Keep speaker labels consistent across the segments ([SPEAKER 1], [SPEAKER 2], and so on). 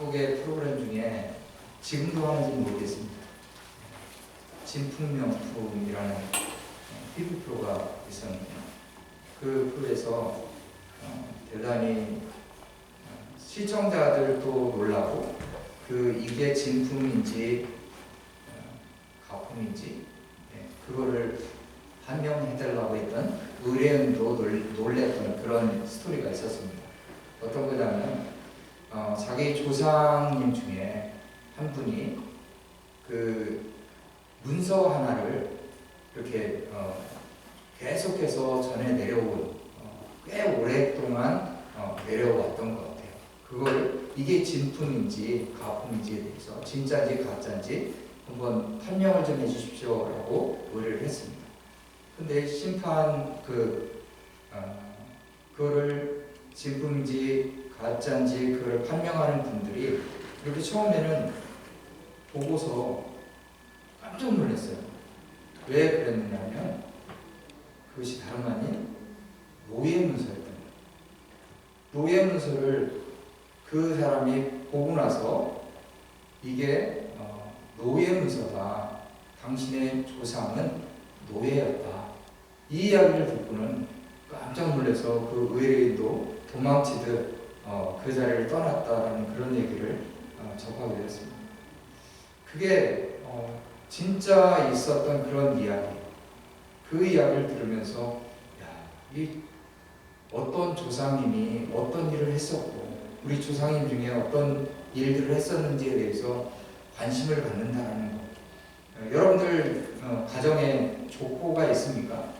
[SPEAKER 1] 한국의 프로그램 중에 지금도 하는지는 모르겠습니다. 진풍명품이라는 TV 프로가 있었는데 그 프로에서 어, 대단히 어, 시청자들도 놀라고 그 이게 진품인지 어, 가품인지 예, 그거를 판명해달라고 했던 의뢰인도 놀- 놀랬던 그런 스토리가 있었습니다. 어떤 거냐면 어, 자기 조상님 중에 한 분이 그 문서 하나를 이렇게 어, 계속해서 전해 내려온 어, 꽤 오랫동안 어, 내려왔던 것 같아요. 그걸 이게 진품인지 가품인지에 대해서 진짜인지 가짜인지 한번 판명을 좀 해주십시오라고 의뢰를 했습니다. 근데 심판 그 어, 그거를 진품인지 가짜인지 그걸 판명하는 분들이 이렇게 처음에는 보고서 깜짝 놀랐어요. 왜 그랬느냐면 그것이 다름 아닌 노예 문서였던 거예요. 노예 문서를 그 사람이 보고 나서 이게 어, 노예 문서다. 당신의 조상은 노예였다. 이 이야기를 듣고는 깜짝 놀라서 그 의뢰인도 도망치듯 어, 그 자리를 떠났다라는 그런 얘기를 어, 접하게 되었습니다. 그게 어, 진짜 있었던 그런 이야기. 그 이야기를 들으면서 야, 이 어떤 조상님이 어떤 일을 했었고 우리 조상님 중에 어떤 일들을 했었는지에 대해서 관심을 갖는다라는 것. 어, 여러분들 어, 가정에 족보가 있습니까?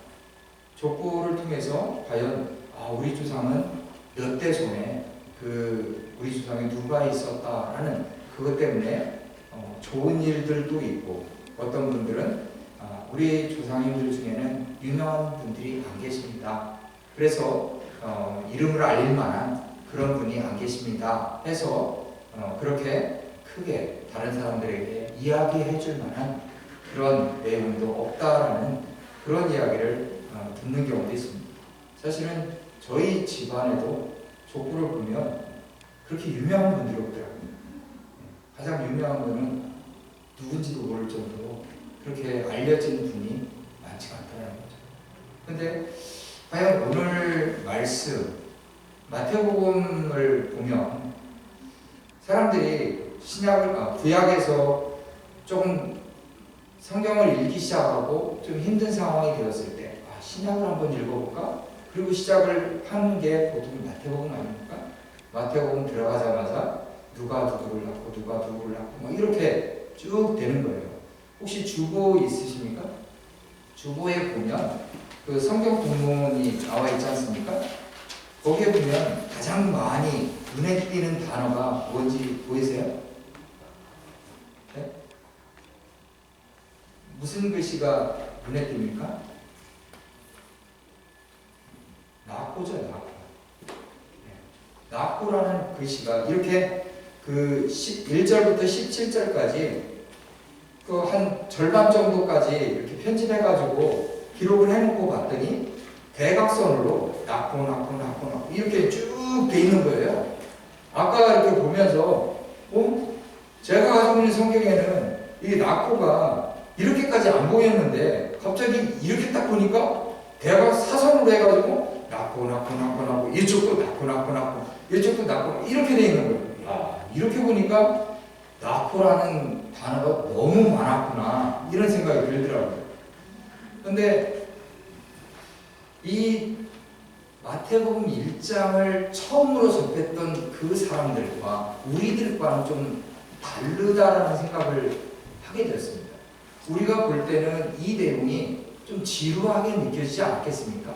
[SPEAKER 1] 족보를 통해서 과연 아, 우리 조상은 몇 대 전에 그 우리 조상에 누가 있었다라는 그것 때문에 어, 좋은 일들도 있고 어떤 분들은 아, 우리 조상님들 중에는 유명한 분들이 안 계십니다. 그래서 어, 이름을 알릴 만한 그런 분이 안 계십니다. 해서 어, 그렇게 크게 다른 사람들에게 이야기해 줄 만한 그런 내용도 없다라는 그런 이야기를 어, 듣는 경우도 있습니다. 사실은 저희 집안에도 족보를 보면 그렇게 유명한 분들이 없더라고요. 가장 유명한 분은 누군지도 모를 정도로 그렇게 알려진 분이 많지가 않다는 거죠. 근데 과연 오늘 말씀 마태복음을 보면 사람들이 신약을 아, 구약에서 조금 성경을 읽기 시작하고 좀 힘든 상황이 되었을 때 아, 신약을 한번 읽어볼까? 그리고 시작을 하는 게 보통 마태복음 아닙니까? 마태복음 들어가자마자 누가 누구를 낳고 누가 누구를 낳고 막 이렇게 쭉 되는 거예요. 혹시 주보 있으십니까? 주보에 보면 그 성경 본문이 나와 있지 않습니까? 거기에 보면 가장 많이 눈에 띄는 단어가 뭔지 보이세요? 네? 무슨 글씨가 눈에 띕니까? 나코죠, 나코. 네. 나코라는 글씨가 이렇게 그 1절부터 17절까지 그 한 절반 정도까지 이렇게 편집해가지고 기록을 해놓고 봤더니 대각선으로 나코, 나코, 나코, 나코 이렇게 쭉 돼 있는 거예요. 아까 이렇게 보면서, 어? 제가 가지고 있는 성경에는 이 나코가 이렇게까지 안 보였는데 갑자기 이렇게 딱 보니까 대각 사선으로 해가지고 나코, 나코, 나코, 나코 이쪽도 나코, 나코, 나코 이쪽도 나코 이렇게 돼 있는 거예요. 아, 이렇게 보니까 나코라는 단어가 너무 많았구나 이런 생각이 들더라고요. 근데 이 마태복음 1장을 처음으로 접했던 그 사람들과 우리들과는 좀 다르다라는 생각을 하게 되었습니다. 우리가 볼 때는 이 내용이 좀 지루하게 느껴지지 않겠습니까?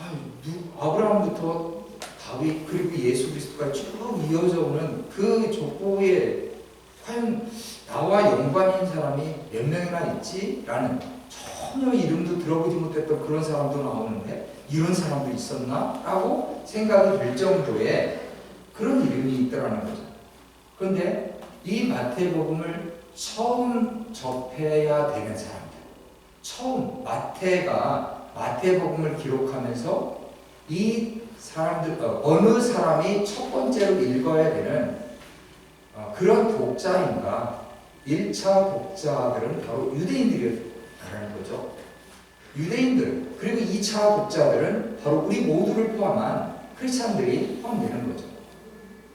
[SPEAKER 1] 아, 누, 아브라함부터 다윗 그리고 예수 그리스도가 쭉 이어져 오는 그 족보에 과연 나와 연관인 사람이 몇 명이나 있지라는 전혀 이름도 들어보지 못했던 그런 사람도 나오는데 이런 사람도 있었나? 라고 생각이 될 정도의 그런 이름이 있더라는 거죠. 그런데 이 마태복음을 처음 접해야 되는 사람들, 처음 마태가 마태복음을 기록하면서 이 사람들 어, 어느 사람이 첫 번째로 읽어야 되는 어, 그런 독자인가? 1차 독자들은 바로 유대인들이라는 거죠. 유대인들 그리고 2차 독자들은 바로 우리 모두를 포함한 크리스찬들이 포함되는 거죠.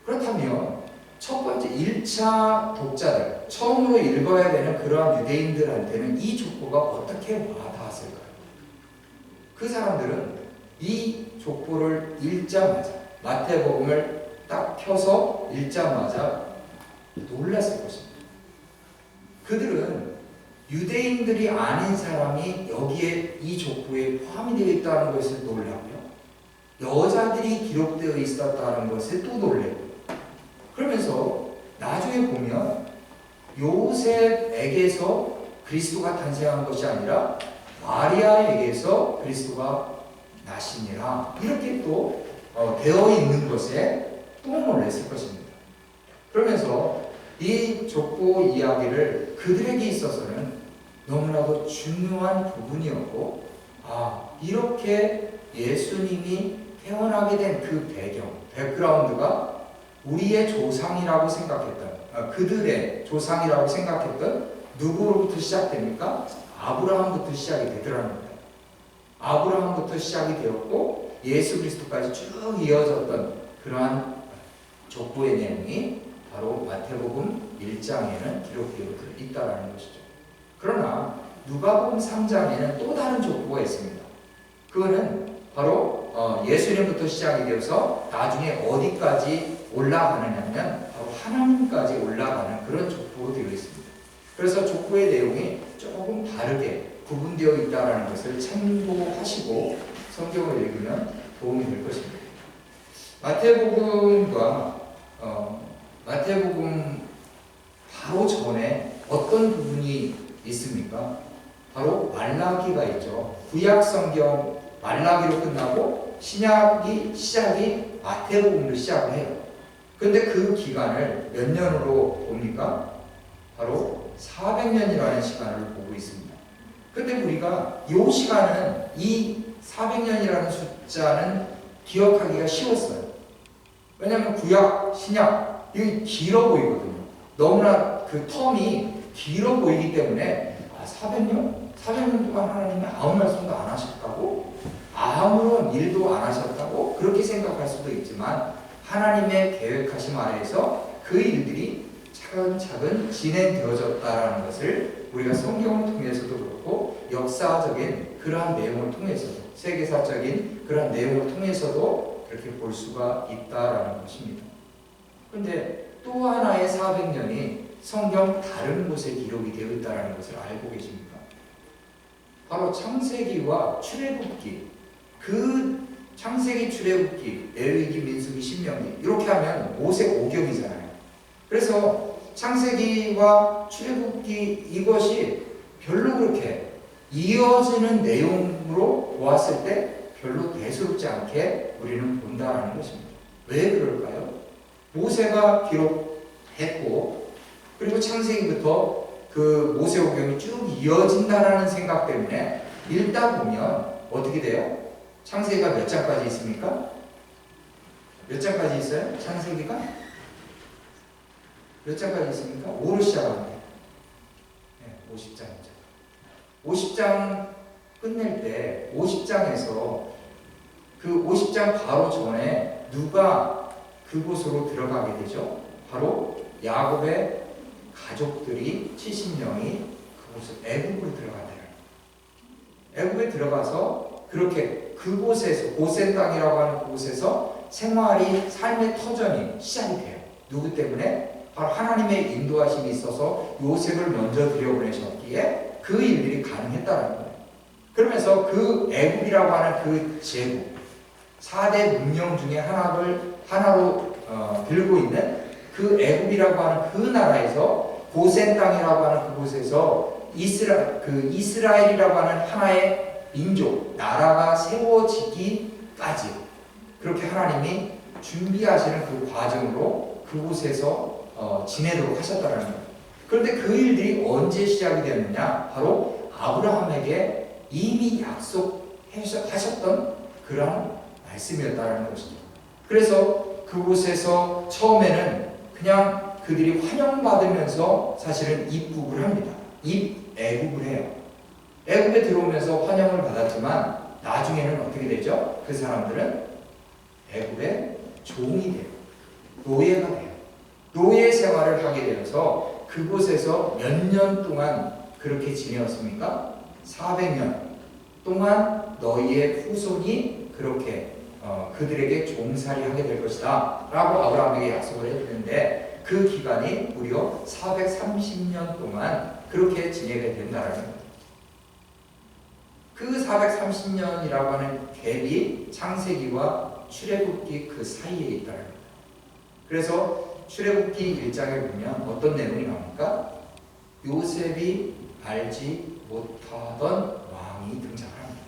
[SPEAKER 1] 그렇다면 첫 번째 1차 독자들 처음으로 읽어야 되는 그러한 유대인들한테는 이 족보가 어떻게 와닿았을까요? 그 사람들은 이 족보를 읽자마자 마태복음을 딱 펴서 읽자마자 놀랐을 것입니다. 그들은 유대인들이 아닌 사람이 여기에 이 족보에 포함이 되어 있다는 것을 놀라고요. 여자들이 기록되어 있었다는 것에 또 놀래고 그러면서 나중에 보면 요셉에게서 그리스도가 탄생한 것이 아니라 마리아에게서 그리스도가 나시니라 이렇게 또 어, 되어 있는 것에 또 놀랐을 것입니다. 그러면서 이 족보 이야기를 그들에게 있어서는 너무나도 중요한 부분이었고 아 이렇게 예수님이 태어나게 된 그 배경, 백그라운드가 우리의 조상이라고 생각했던 아, 그들의 조상이라고 생각했던 누구로부터 시작됩니까? 아브라함부터 시작이 되더라는 거예요. 아브라함부터 시작이 되었고 예수 그리스도까지 쭉 이어졌던 그러한 족보의 내용이 바로 마태복음 1장에는 기록되어 있다라는 것이죠. 그러나 누가복음 3장에는 또 다른 족보가 있습니다. 그거는 바로 어, 예수님부터 시작이 되어서 나중에 어디까지 올라가느냐면 바로 하나님까지 올라가는 그런 족보로 되어 있습니다. 그래서 족보의 내용이 조금 다르게 구분되어 있다는 것을 참고하시고 성경을 읽으면 도움이 될 것입니다. 마태복음과 어, 마태복음 바로 전에 어떤 부분이 있습니까? 바로 말라기가 있죠. 구약 성경 말라기로 끝나고 신약이 시작이 마태복음으로 시작을 해요. 근데 그 기간을 몇 년으로 봅니까? 바로 400년이라는 시간을 보고 있습니다. 근데 우리가 이 시간은 이 400년이라는 숫자는 기억하기가 쉬웠어요. 왜냐하면 구약, 신약 이게 길어 보이거든요. 너무나 그 텀이 길어 보이기 때문에 아 400년? 400년 동안 하나님이 아무 말씀도 안 하셨다고? 아무런 일도 안 하셨다고? 그렇게 생각할 수도 있지만 하나님의 계획하심 아래에서 그 일들이 차근차근 진행되어졌다라는 것을 우리가 성경을 통해서도 그렇고 역사적인 그러한 내용을 통해서도 세계사적인 그러한 내용을 통해서도 그렇게 볼 수가 있다라는 것입니다. 그런데 또 하나의 400년이 성경 다른 곳에 기록이 되어 있다는 것을 알고 계십니까? 바로 창세기와 출애굽기 그 창세기 출애굽기 레위기 민수기 신명기 이렇게 하면 모세 오경이잖아요. 그래서 창세기와 출애굽기 이것이 별로 그렇게 이어지는 내용으로 보았을 때 별로 대수롭지 않게 우리는 본다라는 것입니다. 왜 그럴까요? 모세가 기록했고 그리고 창세기부터 그 모세오경이 쭉 이어진다라는 생각 때문에 읽다 보면 어떻게 돼요? 창세기가 몇 장까지 있습니까? 몇 장까지 있어요? 창세기가? 몇 장까지 있습니까? 5로 시작합니다. 네, 50장이죠. 50장 끝낼 때 50장에서 그 50장 바로 전에 누가 그곳으로 들어가게 되죠? 바로 야곱의 가족들이 70명이 그곳을 애굽으로 들어간대요. 애굽에 들어가서 그렇게 그곳에서 고센 땅이라고 하는 곳에서 생활이 삶의 터전이 시작이 돼요. 누구 때문에? 바로 하나님의 인도하심이 있어서 요셉을 먼저 들여보내셨기에 그 일들이 가능했다는 거예요. 그러면서 그 애굽이라고 하는 그 제국 4대 문명 중에 하나를 하나로 어, 들고 있는 그 애굽이라고 하는 그 나라에서 고센 땅이라고 하는 그곳에서 이스라 그 이스라엘이라고 하는 하나의 민족 나라가 세워지기까지 그렇게 하나님이 준비하시는 그 과정으로 그곳에서 어, 지내도록 하셨다는 거예요. 그런데 그 일들이 언제 시작이 되었느냐? 바로 아브라함에게 이미 약속하셨던 그런 말씀이었다는 것이죠. 그래서 그곳에서 처음에는 그냥 그들이 환영받으면서 사실은 입국을 합니다. 입애국을 해요. 애국에 들어오면서 환영을 받았지만 나중에는 어떻게 되죠? 그 사람들은 애국의 종이 돼요. 노예가 돼요. 노예 생활을 하게 되어서 그곳에서 몇 년 동안 그렇게 지내었습니까? 400년 동안 너희의 후손이 그렇게 어, 그들에게 종살이 하게 될 것이다 라고 아브라함에게 약속을 해주는데 그 기간이 무려 430년 동안 그렇게 지내게 된다는 겁니다. 그 430년이라고 하는 갭이 창세기와 출애굽기 그 사이에 있다는 겁니다. 그래서 출애굽기 1장에 보면 어떤 내용이 나옵니까? 요셉이 알지 못하던 왕이 등장합니다.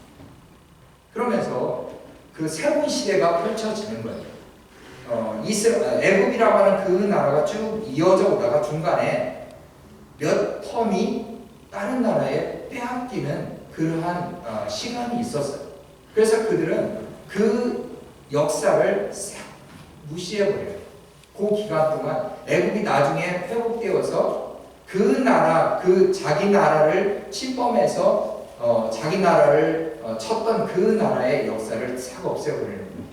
[SPEAKER 1] 그러면서 그 새로운 시대가 펼쳐지는 거예요. 어, 이스라 애굽이라고 하는 그 나라가 쭉 이어져 오다가 중간에 몇 텀이 다른 나라에 빼앗기는 그러한 어, 시간이 있었어요. 그래서 그들은 그 역사를 싹 무시해버려요. 그 기간 동안 애굽이 나중에 회복되어서 그 나라, 그 자기 나라를 침범해서 어, 자기 나라를 어, 쳤던 그 나라의 역사를 싹 없애버리는 거예요.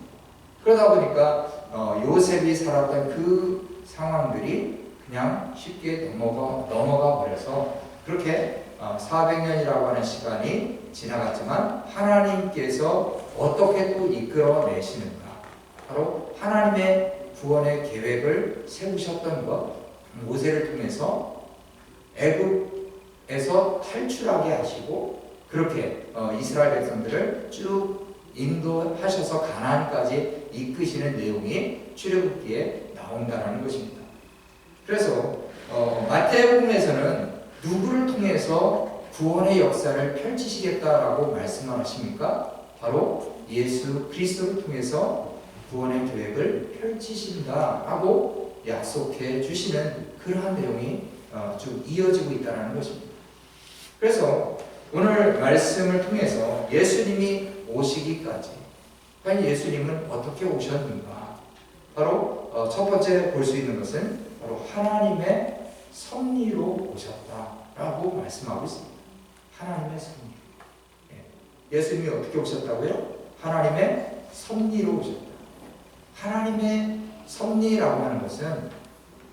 [SPEAKER 1] 그러다 보니까 어, 요셉이 살았던 그 상황들이 그냥 쉽게 넘어가 넘어가 버려서 그렇게 어, 400년이라고 하는 시간이 지나갔지만 하나님께서 어떻게 또 이끌어내시는가? 바로 하나님의 구원의 계획을 세우셨던 것, 모세를 통해서 애굽에서 탈출하게 하시고 그렇게 어, 이스라엘 백성들을 쭉 인도하셔서 가나안까지 이끄시는 내용이 출애굽기에 나온다는 것입니다. 그래서 어, 마태복음에서는 누구를 통해서 구원의 역사를 펼치시겠다라고 말씀하십니까? 바로 예수 그리스도를 통해서 구원의 계획을 펼치신다라고 약속해 주시는 그러한 내용이 어, 쭉 이어지고 있다는 것입니다. 그래서 오늘 말씀을 통해서 예수님이 오시기까지 과연 예수님은 어떻게 오셨는가? 바로 어, 첫 번째 볼 수 있는 것은 바로 하나님의 섭리로 오셨다라고 말씀하고 있습니다. 하나님의 섭리. 예. 예수님이 어떻게 오셨다고요? 하나님의 섭리로 오셨다. 하나님의 섭리라고 하는 것은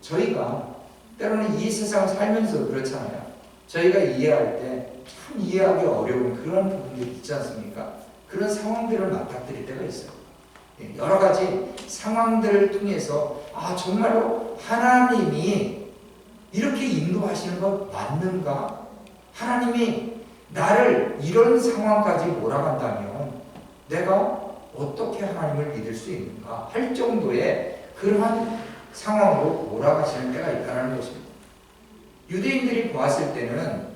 [SPEAKER 1] 저희가 때로는 이 세상을 살면서 그렇잖아요. 저희가 이해할 때 참 이해하기 어려운 그런 부분들이 있지 않습니까? 그런 상황들을 맞닥뜨릴 때가 있어요. 예, 여러 가지 상황들을 통해서 아 정말로 하나님이 이렇게 인도하시는 것 맞는가? 하나님이 나를 이런 상황까지 몰아간다면 내가 어떻게 하나님을 믿을 수 있는가 할 정도의 그러한 상황으로 몰아가시는 때가 있다는 것입니다. 유대인들이 보았을 때는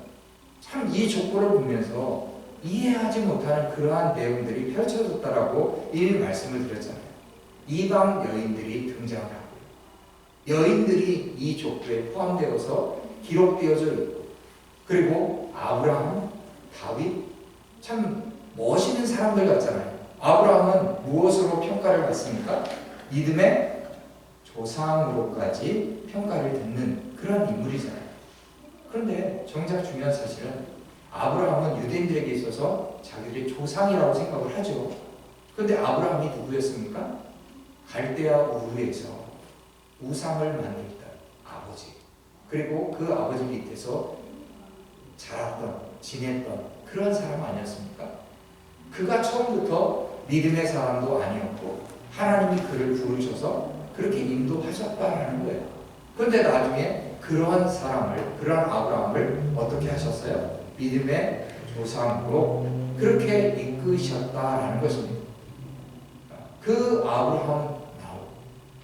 [SPEAKER 1] 참이 족보를 보면서 이해하지 못하는 그러한 내용들이 펼쳐졌다라고 이미 말씀을 드렸잖아요. 이방 여인들이 등장을 하고 여인들이 이 족보에 포함되어서 기록되어져 있고 그리고 아브라함, 다윗 참 멋있는 사람들 같잖아요. 아브라함은 무엇으로 평가를 받습니까? 믿음의 조상으로까지 평가를 듣는 그런 인물이잖아요. 그런데 정작 중요한 사실은 아브라함은 유대인들에게 있어서 자기들의 조상이라고 생각을 하죠. 그런데 아브라함이 누구였습니까? 갈대아 우르에서 우상을 만들었던 아버지. 그리고 그 아버지 밑에서 자랐던, 지냈던 그런 사람 아니었습니까? 그가 처음부터 믿음의 사람도 아니었고 하나님이 그를 부르셔서 그렇게 인도하셨다라는 거예요. 그런데 나중에 그러한 사람을, 그러한 아브라함을 어떻게 하셨어요? 믿음의 조상으로 그렇게 이끄셨다라는 것입니다. 그 아브라함 나오고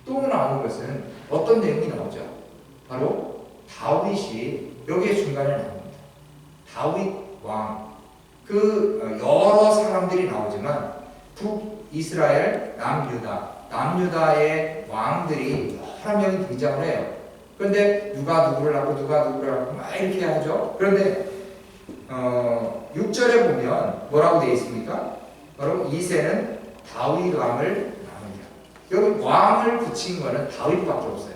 [SPEAKER 1] 또 나오는 것은 어떤 내용이 나오죠? 바로 다윗이 여기에 중간에 나옵니다. 다윗 왕. 그 여러 사람들이 나오지만 북이스라엘, 남유다, 남유다의 왕들이 여러 명이 등장을 해요. 그런데 누가 누구를 낳고 누가 누구를 낳고 막 이렇게 하죠. 그런데 어, 6절에 보면 뭐라고 되어 있습니까? 바로 이세는 다윗 왕을 낳느니라. 여기 왕을 붙인 거는 다윗밖에 없어요.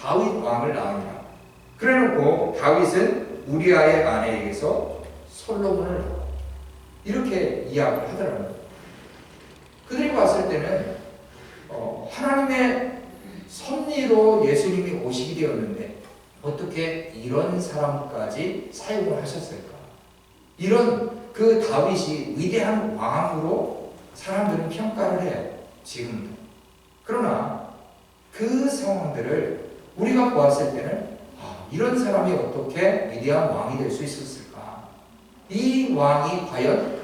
[SPEAKER 1] 다윗 왕을 낳으니라. 그래놓고 다윗은 우리아의 아내에게서 솔로몬을 낳고 이렇게 이야기를 하더라고요. 그들이 봤을 때는 어, 하나님의 섭리로 예수님이 오시게 되었는데 어떻게 이런 사람까지 사용을 하셨을까? 이런 그 다윗이 위대한 왕으로 사람들은 평가를 해요. 지금도. 그러나 그 상황들을 우리가 보았을 때는 아, 이런 사람이 어떻게 위대한 왕이 될 수 있었을까? 이 왕이 과연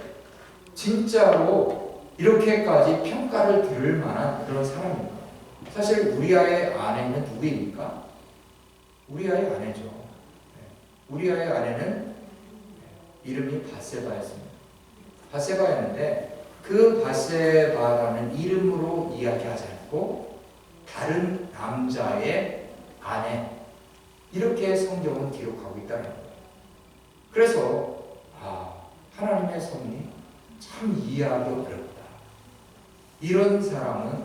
[SPEAKER 1] 진짜로 이렇게까지 평가를 들을 만한 그런 사람입니까? 사실 우리 아의 아내는 누구입니까? 우리 아의 아내죠. 네. 우리 아의 아내는 이름이 바세바였습니다. 바세바였는데 그 바세바라는 이름으로 이야기하지 않고 다른 남자의 아내 이렇게 성경은 기록하고 있다는 거예요. 그래서 아 하나님의 섭리 참 이해하기 어렵다. 이런 사람은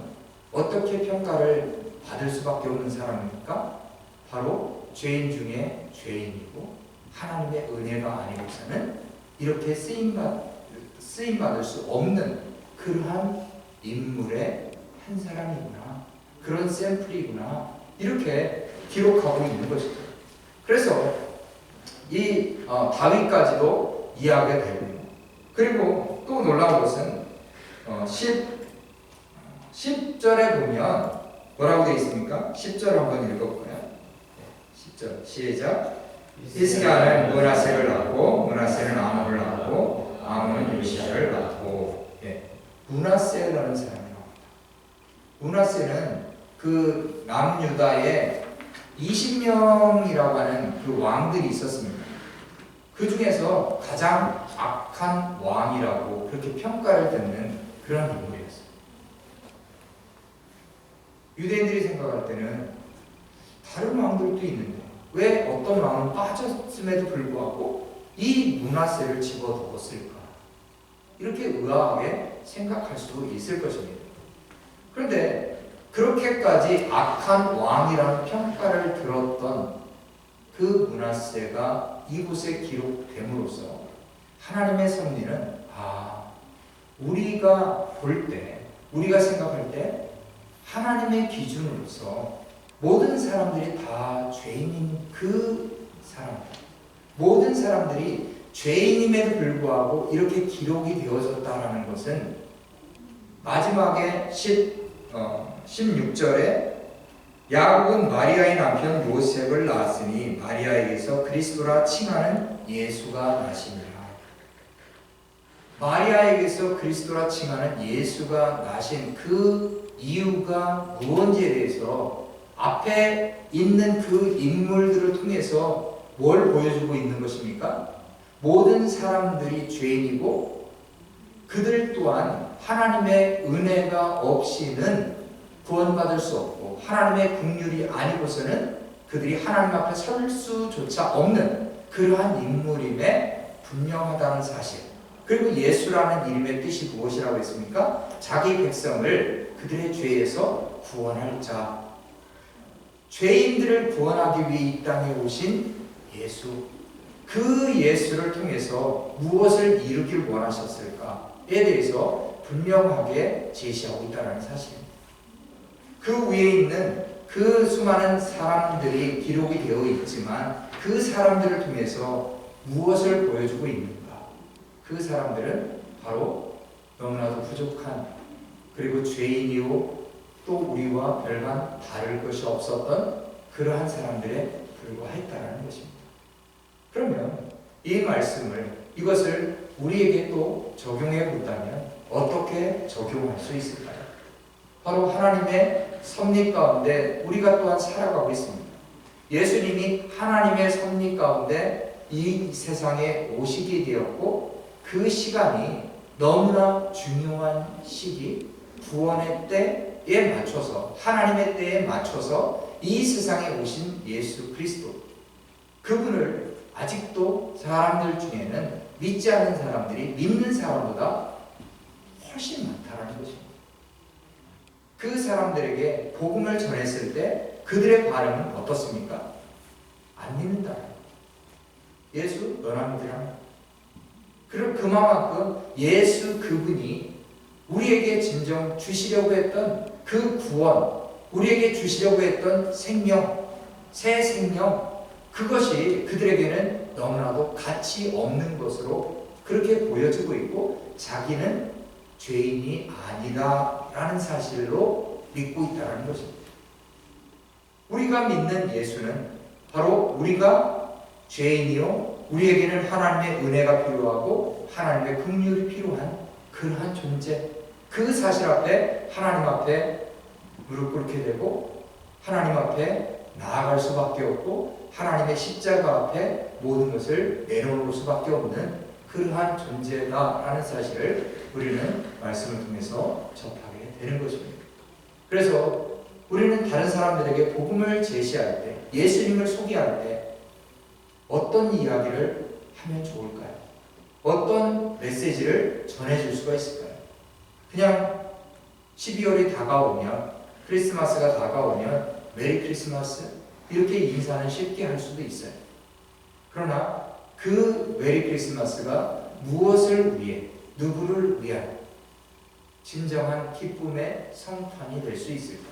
[SPEAKER 1] 어떻게 평가를 받을 수밖에 없는 사람입니까? 바로 죄인 중에 죄인이고 하나님의 은혜가 아니고서는 이렇게 쓰임받, 쓰임받을 수 없는 그러한 인물의 한 사람이구나. 그런 샘플이구나. 이렇게 기록하고 있는 것이죠. 그래서 이 어, 다윗까지도 이해하게 되고 그리고 또 놀라운 것은 어, 10, 10절에 보면 뭐라고 되어 있습니까? 10절 한번 읽어볼까요? 10절 시작 히스기야는 문하세를 낳고 문하세는 아몬을 낳고 아몬은 요시야를 낳고 예. 문하세라는 사람이 나옵니다. 문하세는 그 남유다에 20명이라고 하는 그 왕들이 있었습니다. 그 중에서 가장 악한 왕이라고 그렇게 평가를 듣는 그런 인물이었어요. 유대인들이 생각할 때는 다른 왕들도 있는데 왜 어떤 왕은 빠졌음에도 불구하고 이 문화세를 집어넣었을까? 이렇게 의아하게 생각할 수 있을 것입니다. 그런데 그렇게까지 악한 왕이라는 평가를 들었던 그 문화세가 이곳에 기록됨으로써 하나님의 섭리는 아 우리가 볼 때, 우리가 생각할 때 하나님의 기준으로서 모든 사람들이 다 죄인인 그 사람, 모든 사람들이 죄인임에도 불구하고 이렇게 기록이 되어졌다라는 것은 마지막에 10, 어, 16절에 야곱은 마리아의 남편 요셉을 낳았으니 마리아에게서 그리스도라 칭하는 예수가 나시니라. 마리아에게서 그리스도라 칭하는 예수가 나신 그 이유가 무언지에 대해서 앞에 있는 그 인물들을 통해서 뭘 보여주고 있는 것입니까? 모든 사람들이 죄인이고 그들 또한 하나님의 은혜가 없이는 구원받을 수 없고 하나님의 긍휼이 아니고서는 그들이 하나님 앞에 설 수조차 없는 그러한 인물임에 분명하다는 사실. 그리고 예수라는 이름의 뜻이 무엇이라고 했습니까? 자기 백성을 그들의 죄에서 구원할 자. 죄인들을 구원하기 위해 이 땅에 오신 예수. 그 예수를 통해서 무엇을 이루길 원하셨을까에 대해서 분명하게 제시하고 있다는 사실입니다. 그 위에 있는 그 수많은 사람들이 기록이 되어 있지만 그 사람들을 통해서 무엇을 보여주고 있는가? 그 사람들은 바로 너무나도 부족한 그리고 죄인이요 또 우리와 별반 다를 것이 없었던 그러한 사람들에 불과했다라는 것입니다. 그러면 이 말씀을 이것을 우리에게 또 적용해 본다면 어떻게 적용할 수 있을까요? 바로 하나님의 섭리 가운데 우리가 또한 살아가고 있습니다. 예수님이 하나님의 섭리 가운데 이 세상에 오시게 되었고 그 시간이 너무나 중요한 시기 구원의 때에 맞춰서 하나님의 때에 맞춰서 이 세상에 오신 예수 그리스도 그분을 아직도 사람들 중에는 믿지 않는 사람들이 믿는 사람보다 훨씬 많다는 것입니다. 그 사람들에게 복음을 전했을 때 그들의 반응은 어떻습니까? 안 믿는다. 예수 너나 믿으라. 그럼 그만큼 예수 그분이 우리에게 진정 주시려고 했던 그 구원, 우리에게 주시려고 했던 생명, 새 생명, 그것이 그들에게는 너무나도 가치 없는 것으로 그렇게 보여지고 있고 자기는 죄인이 아니다라는 사실로 믿고 있다는 것입니다. 우리가 믿는 예수는 바로 우리가 죄인이요 우리에게는 하나님의 은혜가 필요하고 하나님의 긍휼이 필요한 그러한 존재 그 사실 앞에 하나님 앞에 무릎 꿇게 되고 하나님 앞에 나아갈 수밖에 없고 하나님의 십자가 앞에 모든 것을 내려놓을 수밖에 없는 그러한 존재다라는 사실을 우리는 말씀을 통해서 접하게 되는 것입니다. 그래서 우리는 다른 사람들에게 복음을 제시할 때, 예수님을 소개할 때 어떤 이야기를 하면 좋을까요? 어떤 메시지를 전해줄 수가 있을까요? 그냥 12월이 다가오면, 크리스마스가 다가오면, 메리 크리스마스? 이렇게 인사는 쉽게 할 수도 있어요. 그러나 그 메리 크리스마스가 무엇을 위해, 누구를 위한 진정한 기쁨의 성탄이 될 수 있을까?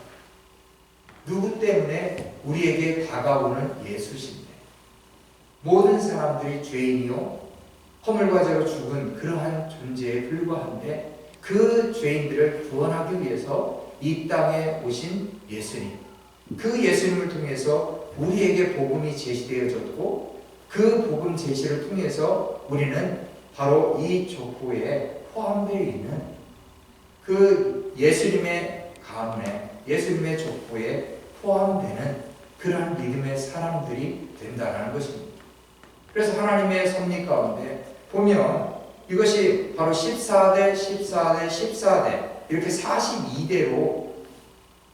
[SPEAKER 1] 누구 때문에 우리에게 다가오는 예수신데 모든 사람들이 죄인이요 허물과 죄로 죽은 그러한 존재에 불과한데 그 죄인들을 구원하기 위해서 이 땅에 오신 예수님 그 예수님을 통해서 우리에게 복음이 제시되어졌고 그 복음 제시를 통해서 우리는 바로 이 족보에 포함되어 있는 그 예수님의 가문에 예수님의 족보에 포함되는 그러한 믿음의 사람들이 된다는 것입니다. 그래서 하나님의 섭리 가운데 보면 이것이 바로 14대, 14대, 14대 이렇게 42대로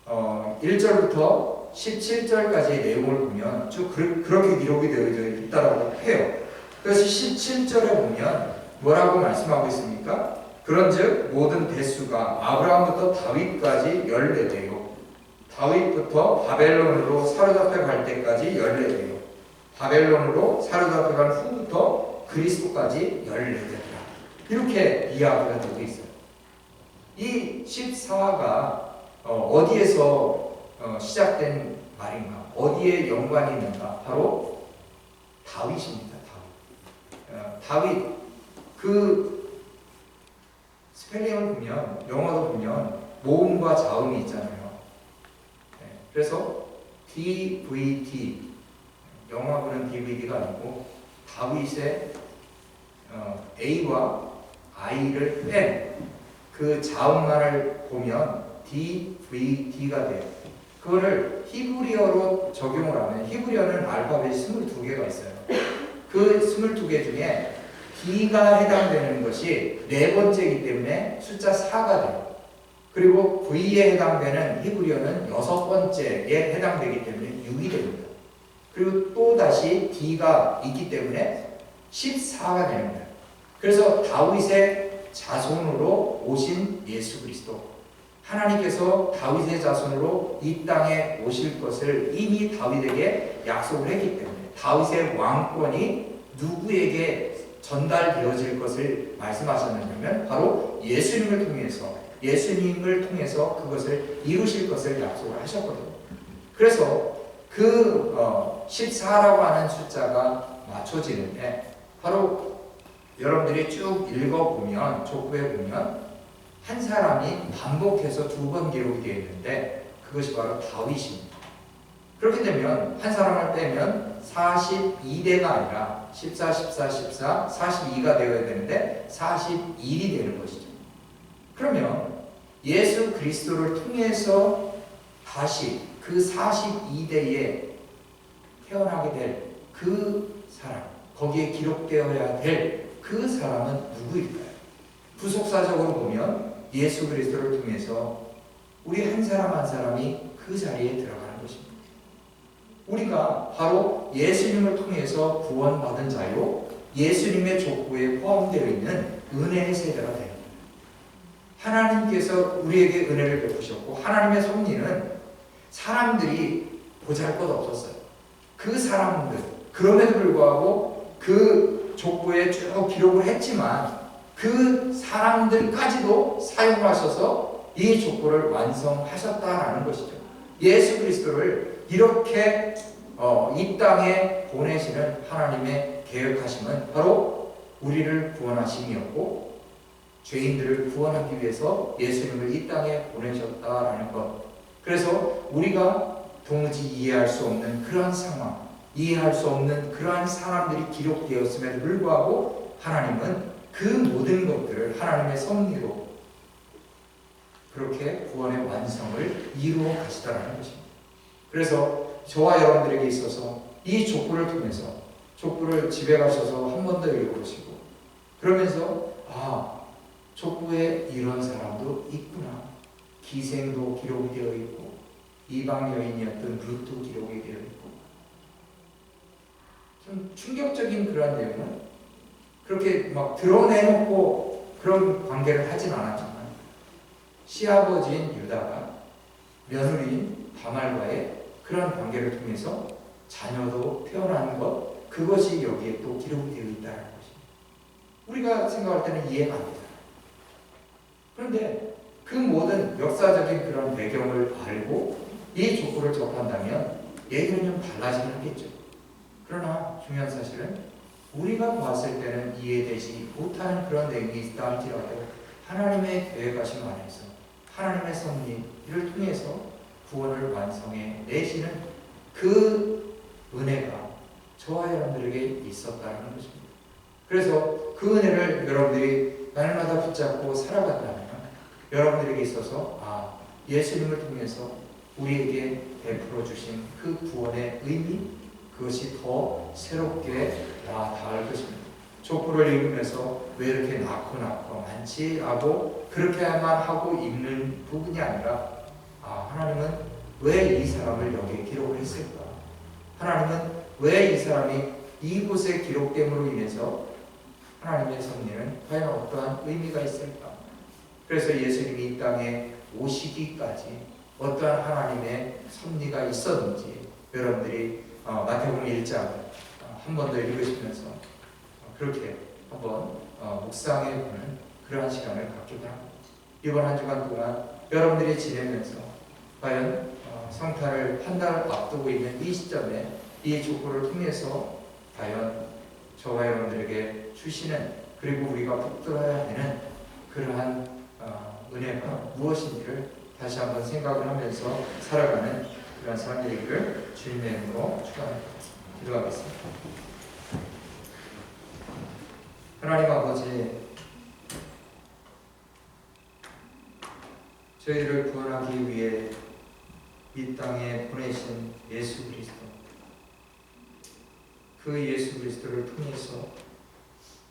[SPEAKER 1] 어, 1절부터 17절까지의 내용을 보면 쭉 그, 그렇게 기록이 되어 있다고 해요. 그래서 17절에 보면 뭐라고 말씀하고 있습니까? 그런즉 모든 대수가 아브라함부터 다윗까지 14대요. 다윗부터 바벨론으로 사로잡혀 갈 때까지 14대요. 바벨론으로 사로잡혀 간 후부터 그리스도까지 14대라. 이렇게 이야기가 되고 있어요. 이 14가 어, 디에서 어, 시작된 말인가? 어디에 연관이 있는가? 바로 다윗입니다. 다윗. 어, 다윗 그 스펠링을 보면 영어도 보면 모음과 자음이 있잖아요. 네, 그래서 DVD 영화보는 DVD가 아니고 다윗의 어, A와 I를 뺀 그 자음만을 보면 DVD가 돼요. 그거를 히브리어로 적용을 하면 히브리어는 알파벳이 22개가 있어요. 그 22개 중에 D가 해당되는 것이 네 번째이기 때문에 숫자 4가 돼요. 그리고 V에 해당되는 히브리어는 여섯 번째에 해당되기 때문에 6이 됩니다. 그리고 또 다시 D가 있기 때문에 14가 됩니다. 그래서 다윗의 자손으로 오신 예수 그리스도 하나님께서 다윗의 자손으로 이 땅에 오실 것을 이미 다윗에게 약속을 했기 때문에 다윗의 왕권이 누구에게 전달되어질 것을 말씀하셨느냐면 바로 예수님을 통해서 예수님을 통해서 그것을 이루실 것을 약속을 하셨거든요. 그래서 그 어, 14라고 하는 숫자가 맞춰지는데 바로 여러분들이 쭉 읽어보면 족구에 보면 한 사람이 반복해서 두 번 기록이 되어 있는데 그것이 바로 다윗입니다. 그렇게 되면 한 사람을 빼면 42대가 아니라 14, 14, 14, 42가 되어야 되는데 41이 되는 것이죠. 그러면 예수 그리스도를 통해서 다시 그 42대에 태어나게 될 그 사람, 거기에 기록되어야 될 그 사람은 누구일까요? 부속사적으로 보면 예수 그리스도를 통해서 우리 한 사람 한 사람이 그 자리에 들어가는 것입니다. 우리가 바로 예수님을 통해서 구원받은 자요, 예수님의 족보에 포함되어 있는 은혜의 세대가 됩니다. 하나님께서 우리에게 은혜를 베푸셨고 하나님의 섭리는 사람들이 보잘 것 없었어요. 그 사람들 그럼에도 불구하고 그 족보에 쭉 기록을 했지만 그 사람들까지도 사용하셔서 이 족보를 완성하셨다라는 것이죠. 예수 그리스도를 이렇게 어, 이 땅에 보내시는 하나님의 계획하심은 바로 우리를 구원하심이었고 죄인들을 구원하기 위해서 예수님을 이 땅에 보내셨다라는 것. 그래서 우리가 도무지 이해할 수 없는 그러한 상황, 이해할 수 없는 그러한 사람들이 기록되었음에도 불구하고 하나님은 그 모든 것들을 하나님의 섭리로 그렇게 구원의 완성을 이루어 가시다라는 것입니다. 그래서 저와 여러분들에게 있어서 이 족보를 통해서 족보를 집에 가셔서 한 번 더 읽어보시고 그러면서 아 족보에 이런 사람도 있구나 기생도 기록이 되어 있고 이방 여인이었던 룻도 기록이 되어 있고 좀 충격적인 그런 내용은 그렇게 막 드러내놓고 그런 관계를 하진 않았지만 시아버지인 유다가 며느리인 다말과의 그런 관계를 통해서 자녀도 태어나는 것 그것이 여기에 또 기록이 되어 있다는 것입니다. 우리가 생각할 때는 이해가 안 되잖아요. 그런데 그 모든 역사적인 그런 배경을 알고 이 족보를 접한다면 좀 달라지긴 하겠죠. 그러나 중요한 사실은 우리가 봤을 때는 이해되지 못하는 그런 내용이 있다 할지라도 하나님의 계획하심 안에서 하나님의 섭리를 통해서 구원을 완성해 내시는 그 은혜가 저와 여러분들에게 있었다는 것입니다. 그래서 그 은혜를 여러분들이 날마다 붙잡고 살아간다면 여러분들에게 있어서 아 예수님을 통해서 우리에게 베풀어 주신 그 구원의 의미 그것이 더 새롭게 와 닿을 것입니다. 족보를 읽으면서 왜 이렇게 낳고 낳고 많지? 하고 그렇게만 하고 읽는 부분이 아니라 아 하나님은 왜 이 사람을 여기에 기록을 했을까? 하나님은 왜 이 사람이 이곳에 기록됨으로 인해서 하나님의 섭리는 과연 어떠한 의미가 있을까? 그래서 예수님이 이 땅에 오시기까지 어떠한 하나님의 섭리가 있었는지 여러분들이 어, 마태복음 1장 한번 더 읽으시면서 어, 그렇게 한번 어, 묵상해 보는 그러한 시간을 갖기 바랍니다. 이번 한 주간 동안 여러분들이 지내면서 과연 어, 성탄을 한 달 앞두고 있는 이 시점에 이 족보를 통해서 과연 저와 여러분들에게 주시는 그리고 우리가 붙들어야 되는 그러한 어, 은혜가 무엇인지를 다시 한번 생각을 하면서 살아가는 그런 삶 되기를 주님의 이름으로 축원합니다. 기도하겠습니다. 하나님 아버지 저희를 구원하기 위해 이 땅에 보내신 예수 그리스도 그 예수 그리스도를 통해서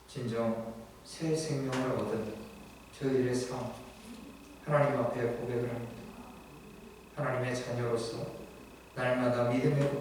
[SPEAKER 1] 진정 새 생명을 얻은 저희들의 삶 하나님 앞에 고백을 합니다. 하나님의 자녀로서 날마다 믿음의 고백